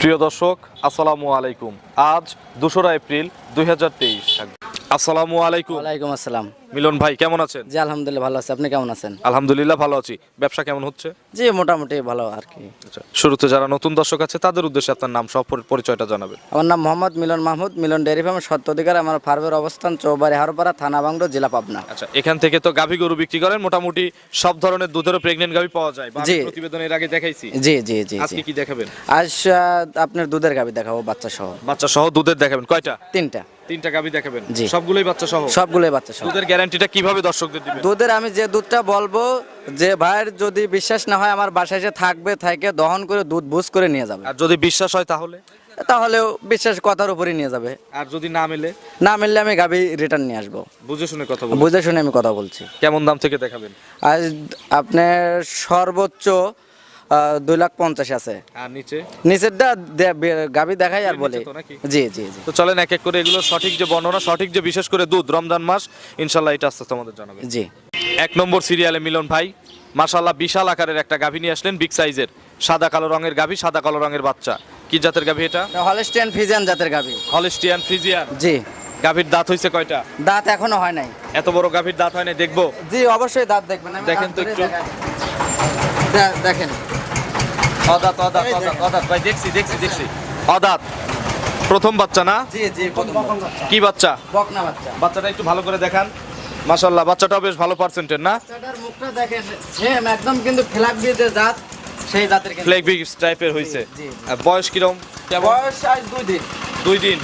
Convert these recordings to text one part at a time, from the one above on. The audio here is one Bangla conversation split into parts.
প্রিয় দর্শক আসসালামু আলাইকুম। আজ দোসরা এপ্রিল দু হাজার তেইশ। আসসালামু আলাইকুম। ওয়ালাইকুম আসসালাম। মিলন ভাই কেমন আছেন? জি আলহামদুলিল্লাহ ভালো আছি। আপনি কেমন আছেন? আলহামদুলিল্লাহ ভালো আছি। ব্যবসা কেমন হচ্ছে? জি মোটামুটি ভালো আর কি। আচ্ছা শুরুতে যারা নতুন দর্শক আছে তাদের উদ্দেশ্যে আপনার নাম সব পরিচয়টা জানাবেন। আমার নাম মোহাম্মদ মিলন মাহমুদ মিলন ডেয়ারি ফার্ম সত্যাধিকার আমার ফার্মের অবস্থান চৌবাড়ি হারোপাড়া থানা বাংলো জেলা পাবনা। আচ্ছা এখান থেকে তো গাভী গরু বিক্রি করেন মোটামুটি সব ধরনের দুধেরও প্রেগনেন্ট গাভী পাওয়া যায় বা আমি জি। আগে দেখাইছি। জি জি জি জি। আজকে কি দেখাবেন? আজ আপনার দুধের গাভী দেখাবো বাচ্চা সহ বাচ্চা সহ দুধের দেখাবেন কয়টা? তিনটা। তিনটা দেখাবেন। জি। সবগুলোই বাচ্চা সহ সবগুলোই বাচ্চা সহ দুধের গ্যারান্টিটা কীভাবে দর্শকদের দিবেন? দুধের আমি যে দুধটা বলব যে ভাইয়ের যদি বিশ্বাস না হয় আমার বাসায় এসে থাকবে থাকে দহন করে দুধ বুঝ করে নিয়ে যাবে। আর যদি বিশ্বাস হয় তাহলে? তাহলেও বিশ্বাস কথার নিয়ে যাবে। আর যদি না মেলে? না মিললে আমি গাবি রিটার্ন নিয়ে আসব। বুঝে শুনে কথা বুঝে শুনে আমি কথা বলছি। কেমন দাম থেকে দেখাবেন? আজ আপনার সর্বোচ্চ দুই লাখ পঞ্চাশ আছে। আর নিচে? নিচেরটা দে- গাবি দেখাই আর বলে? জি জি জি। তো চলেন এক এক করে এগুলো সঠিক যে বর্ণনা সঠিক যে বিশেষ করে দুধ রমজান মাস ইনশাল্লাহ এটা আস্তে আস্তে আমাদের জানাবেন জি। এক নম্বর সিরিয়ালে মিলন ভাই মাশাল্লাহ বিশাল আকারের একটা গাভী নিয়ে আসলেন বিগ সাইজের। সাদা কালো রঙের গাভী সাদা কালো রঙের বাচ্চা। কি জাতের গাভী এটা? হলস্টিয়ান ফিজিয়ান জাতের গাবি হলিস্টিয়ান ফ্রিজিয়ান জি। গাভীর দাঁত হইছে কয়টা? দাঁত এখনও হয় নাই। এত বড় গাভীর দাঁত হয় না দেখব? জি অবশ্যই দাঁত দেখবেন। দেখেন তো একটু। দেখেন। অদাত অদাত অদাত অদাত। ভাই দেখছি দেখছি দেখছি। অদাত প্রথম বাচ্চা না? জি জি প্রথম বাচ্চা। কি বাচ্চা? বকনা বাচ্চা। বাচ্চাটা একটু ভালো করে দেখান। মাশাল্লাহ বাচ্চাটাও বেশ ভালো পার্সেন্টের না? বাচ্চাটার মুখটা দেখেন সেম একদম কিন্তু ফ্ল্যাগ দিয়ে জাত সেই জাতের ফ্ল্যাগ বিগ টাইপের হয়েছে বয়স কিরম? বয়স আজ দুই দিন। দুই দিন।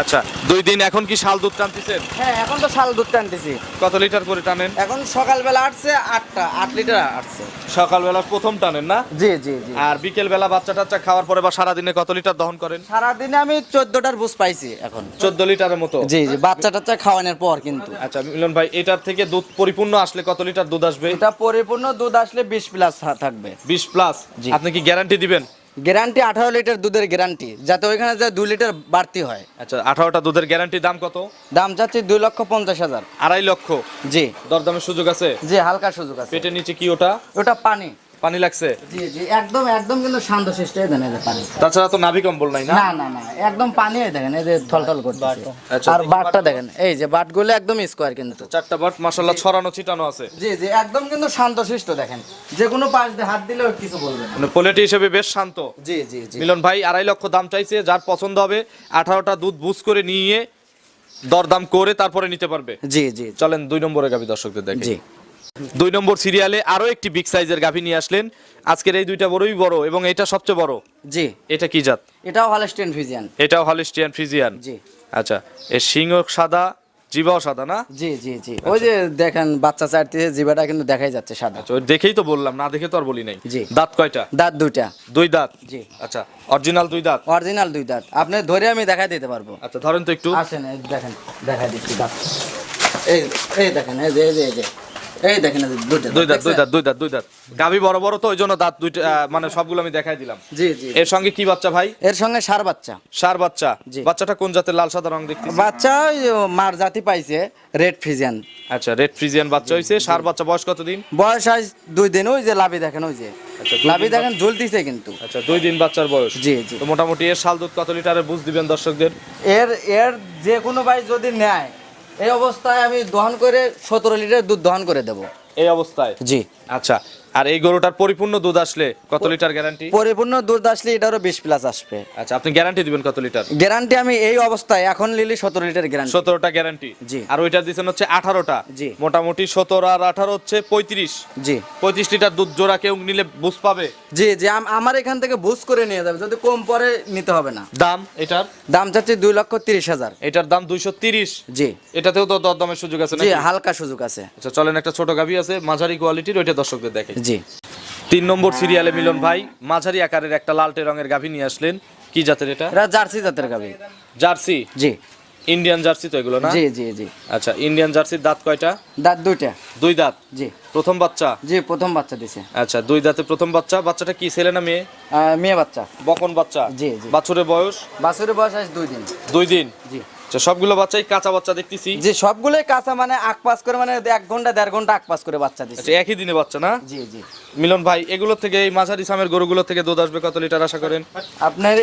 আচ্ছা দুই দিন এখন কি শাল দুধ টানতেছেন? হ্যাঁ এখন তো শাল দুধ টানতেছি। কত লিটার করে টানেন? এখন সকালবেলা আসছে আটটা আট লিটার আসছে সকালবেলা প্রথম টানেন না? জি জি জি। আর বিকেল বেলা বাচ্চা টাচ্চা খাওয়ার পরে বা সারাদিনে কত লিটার দহন করেন? সারাদিনে আমি চোদ্দটার বুঝ পাইছি এখন। চোদ্দ লিটারের মতো? জি জি বাচ্চা টাচ্চা খাওয়ানোর পর কিন্তু। আচ্ছা মিলন ভাই এটার থেকে দুধ পরিপূর্ণ আসলে কত লিটার দুধ আসবে? এটা পরিপূর্ণ দুধ আসলে বিশ প্লাস থাকবে। বিশ প্লাস? আপনি কি গ্যারান্টি দিবেন? গ্যারান্টি আঠারো লিটার দুধের গ্যারান্টি যাতে ওইখানে যা দুই লিটার বাড়তি হয়। আচ্ছা আঠারোটা দুধের গ্যারান্টি দাম কত? দাম যাচ্ছে দুই লক্ষ পঞ্চাশ হাজার। আড়াই লক্ষ? জি। দরদামের সুযোগ আছে? জি হালকা সুযোগ আছে। পেটের নিচে কি ওটা? ওটা পানি। পানি লাগছে? জি জি একদম একদম কিন্তু শান্ত শিষ্ট এই দেন এই যে পানি। তাছাড়া তো নাভি কম্বল নাই না? না না না একদম পানি এই দেখেন এই যে থলথল করতেছে। আচ্ছা, আর বাটটা দেখেন এই যে বাটগুলো একদম স্কোয়ার কিন্তু। চারটা বাট মাসাল্লাহ ছড়ানো ছিটানো আছে। জি জি একদম কিন্তু শান্ত শিষ্ট দেখেন। যে কোনো পাশ দিয়ে হাত দিলেও কিছু বলবে না। মানে পোলেটি হিসেবে বেশ শান্ত। জি জি জি। মিলন ভাই আড়াই লক্ষ দাম চাইছে যার পছন্দ হবে আঠারোটা দুধ বুঝ করে নিয়ে দরদাম করে তারপরে নিতে পারবে। জি জি চলেন দুই নম্বরে গাভী দর্শকদের দেখে জি। দুই নম্বর সিরিয়ালে আরও একটি বিগ সাইজের গাভী নিয়ে আসলেন। আজকের এই দুইটা বড়ই বড় এবং এটা সবচেয়ে বড়। জি। এটা কি জাত? এটাও হলস্টেন ফিজিয়ান এটাও হলিস্টিয়ান ফ্রিজিয়ান জি। আচ্ছা এর সিংহ সাদা জিবাও সাদা না? জি জি জি। ওই যে দেখেন বাচ্চা চারটিতে জিবাটা কিন্তু দেখাই যাচ্ছে সাদা। আচ্ছা, ওই দেখেই তো বললাম না দেখে তো আর বলি নাই। জি। দাঁত কয়টা? দাঁত দুইটা। দুই দাঁত? জি। আচ্ছা অরিজিনাল দুই দাঁত? অরিজিনাল দুই দাঁত। আপনি ধরে আমি দেখাই দিতে পারব। আচ্ছা ধরেন তো একটু। আসেন দেখেন দেখাই দিচ্ছি দাঁত। এই এই দেখেন এই যে এই যে। এই দেখেন দুই দাঁত দুই দাঁত দুই দাঁত দুই দাঁত বড় বড় তো ওই জন্য দাঁত দুইটা মানে সবগুলো আমি দেখাই দিলাম। জি জি। এর সঙ্গে কি বাচ্চা ভাই? এর সঙ্গে সার বাচ্চা। সার বাচ্চা। জি। বাচ্চাটা কোন জাতের লাল সাদা রং দেখতে বাচ্চা মার জাতি পাইছে রেড ফিজিয়ান আচ্ছা রেড ফ্রিজিয়ান বাচ্চা হইছে। সার বাচ্চা বয়স কতদিন? বয়স আজ দুই দিন ওই যে লাভি দেখেন ওই যে। আচ্ছা, লাভি দেখেন ঝুলতিছে কিন্তু। আচ্ছা দুই দিন বাচ্চার বয়স। জি জি। তো মোটামুটি এর শাল দুধ কত লিটারের বুঝ দিবেন দর্শকদের? এর এর যে কোনো ভাই যদি নেয় এই অবস্থায় আমি দহন করে সতেরো লিটার দুধ দহন করে দেবো। এই অবস্থায়? জি। আচ্ছা। আর এই গরুটার পরিপূর্ণ দুধ আসলে কত লিটার গ্যারান্টি পরিপূর্ণ দুধ আসলে এটারও বিশ প্লাস আসবে। আচ্ছা আপনি গ্যারান্টি দিবেন কত লিটার? গ্যারান্টি আমি এই অবস্থায় এখন লিলি সতেরো লিটার গ্যারান্টি সতেরোটা গ্যারান্টি জি। আর ওইটা দিচ্ছেন হচ্ছে আঠারোটা? জি। মোটামুটি সতেরো আর আঠারো হচ্ছে পঁয়ত্রিশ। জি। পঁয়ত্রিশ লিটার দুধ জোড়া কেউ নিলে বুঝ পাবে? জি জি আমার এখান থেকে বুঝ করে নিয়ে যাবে যদি কম পরে নিতে হবে না। দাম এটার? দাম চাচ্ছি দুই লক্ষ তিরিশ হাজার। এটার দাম দুইশো তিরিশ। জি। এটাতেও তো দরদামের সুযোগ আছে জি হালকা সুযোগ আছে। আচ্ছা চলেন একটা ছোট গাভি আছে মাঝারি কোয়ালিটির ওইটা দর্শকদের দেখে জি। তিন নম্বর সিরিয়ালে মিলন ভাই মাঝারি আকারের একটা লালটে রঙের গাভী নিয়ে আসলেন। কি জাতের এটা? এটা জার্সি জাতের গাভী। জার্সি? জি। ইন্ডিয়ান জার্সি তো এগুলো না? জি জি জি। আচ্ছা ইন্ডিয়ান জার্সির দাঁত কয়টা? দাঁত দুইটা। দুই দাঁত? জি। প্রথম বাচ্চা? জি প্রথম বাচ্চা দিছে। আচ্ছা দুই দাঁতে প্রথম বাচ্চা। বাচ্চাটা কি ছেলে না মেয়ে? মেয়ে বাচ্চা। বকন বাচ্চা? জি, জি। বাছুরের বয়স? বাছুরের বয়স আজ দুই দিন। দুই দিন? জি। আচ্ছা সবগুলো বাচ্চাই কাঁচা বাচ্চা দেখতেছি। জি সবগুলোই কাঁচা মানে আক পাস করে মানে এক ঘণ্টা দেড় ঘণ্টা আক পাস করে বাচ্চা দিছে। আচ্ছা একই দিনে বাচ্চা না? জি জি। মিলন ভাই এগুলো থেকে এই মাঝারি সামের গরুগুলো থেকে দুধ আসবে কত লিটার আশা করেন? আপনার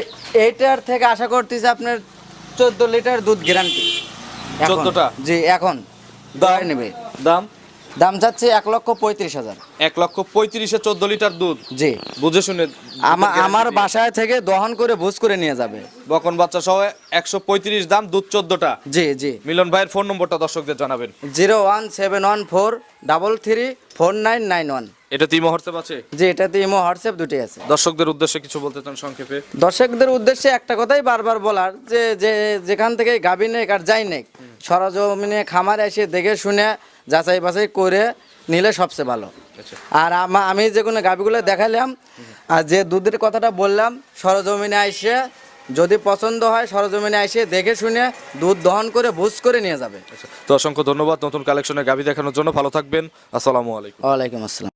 এইটার থেকে আশা করতেছি আপনার চোদ্দ লিটার দুধ গ্যারান্টি 14টা? জি এখন। দাম? নেবে। দাম? দাম চাচ্ছে এক লক্ষ পঁয়ত্রিশ হাজার। এক লক্ষ পঁয়ত্রিশে চোদ্দ লিটার দুধ? জি। বুঝে শুনে আমার বাসায় থেকে দহন করে ভুজ করে নিয়ে যাবে। বকন বাচ্চা সহ একশো পঁয়ত্রিশ দাম দুধ চোদ্দটা। জি জি। মিলন ভাইয়ের ফোন নম্বরটা দর্শকদের জানাবেন। Zero one seven one four double three four nine nine one. এটা তিমো হোয়াটসঅ্যাপ আছে? জি এটাতে ইমো হোয়াটসঅ্যাপ দুটি আছে। দর্শকদের উদ্দেশ্যে কিছু বলতে চান সংক্ষেপে? দর্শকদের উদ্দেশ্যে একটা কথাই বারবার বলার যে যে যেখান থেকে গাভী নেক আর যাই নেক সরজমিনে খামারে এসে দেখে শুনে যাচাই বাছাই করে নিলে সবচেয়ে ভালো। আচ্ছা। আর আমি যে কোনো গাভীগুলো দেখালাম আর যে দুধের কথাটা বললাম সরজমিনে এসে যদি পছন্দ হয় সরজমিনে এসে দেখে শুনে দুধ দহন করে ভুজ করে নিয়ে যাবে। আচ্ছা। তো অসংখ্য ধন্যবাদ নতুন কালেকশনের গাভি দেখানোর জন্য। ভালো থাকবেন। আসসালামু আলাইকুম। ওয়ালাইকুম আসসালাম।